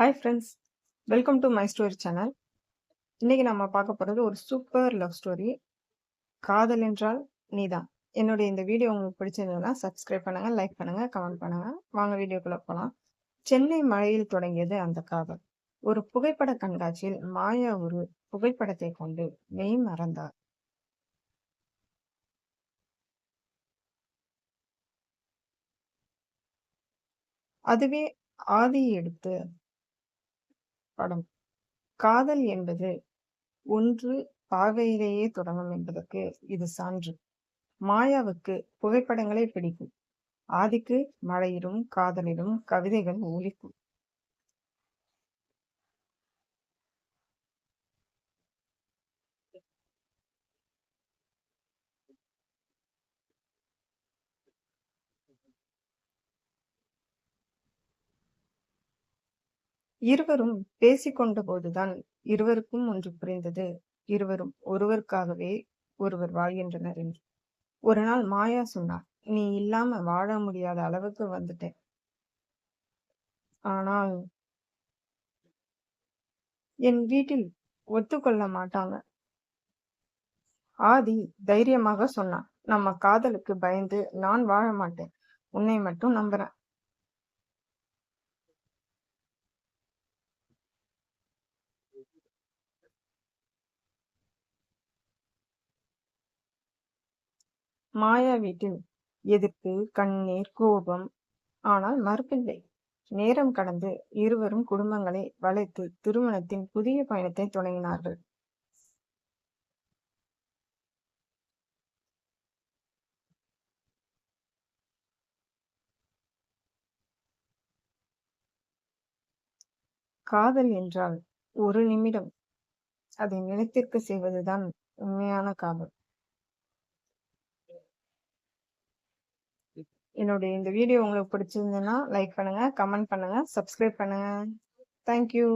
Hi friends welcome to my story channel இன்றைக்கி நம்ம பார்க்க போகிறது ஒரு சூப்பர் லவ் ஸ்டோரி காதல் என்றால் நீதான். என்னுடைய இந்த வீடியோ உங்களுக்கு பிடிச்சிருந்ததுன்னா சப்ஸ்கிரைப் பண்ணுங்க லைக் பண்ணுங்கள் கமெண்ட் பண்ணுங்கள் வாங்க வீடியோக்குள்ளே போகலாம் சென்னை மழையில் தொடங்கியது அந்த காதல். ஒரு புகைப்பட கண்காட்சியில் மாயா ஒரு புகைப்படத்தை கொண்டு மெய் மறந்தார். அதுவே ஆதி எடுத்து படம். காதல் என்பது ஒன்று பார்வையிலேயே தொடங்கும் என்பதற்கு இது சான்று. மாயாவுக்கு புகைப்படங்களே பிடிக்கும். ஆதிக்கு மழையிலும் காதலிலும் கவிதைகள் ஒலிக்கும். இருவரும் பேசிக்கொண்ட போதுதான் இருவருக்கும் ஒன்று புரிந்தது. இருவரும் ஒருவருக்காகவே ஒருவர் வாழ்கின்றனர் என்று. ஒரு நாள் மாயா சொன்னார் நீ இல்லாம வாழ முடியாத அளவுக்கு வந்துட்டேன். ஆனால் என் வீட்டில் ஒத்துக்கொள்ள மாட்டாங்க. ஆதி தைரியமாக சொன்னான் நம்ம காதலுக்கு பயந்து நான் வாழ மாட்டேன். உன்னை மட்டும் நம்புறேன். மாயா வீட்டில் எதிர்ப்பு கண்ணீர் கோபம். ஆனால் மறுப்பில்லை. நேரம் கடந்து இருவரும் குடும்பங்களை வளைத்து திருமணத்தின் புதிய பயணத்தை தொடங்கினார்கள். காதல் என்றால் ஒரு நிமிடம் அதை நினைத்திருக்க செய்வதுதான் உண்மையான காதல். என்னுடைய இந்த வீடியோ உங்களுக்கு பிடிச்சிருந்ததுன்னா லைக் பண்ணுங்க கமெண்ட் பண்ணுங்க சப்ஸ்கிரைப் பண்ணுங்க. தேங்க்யூ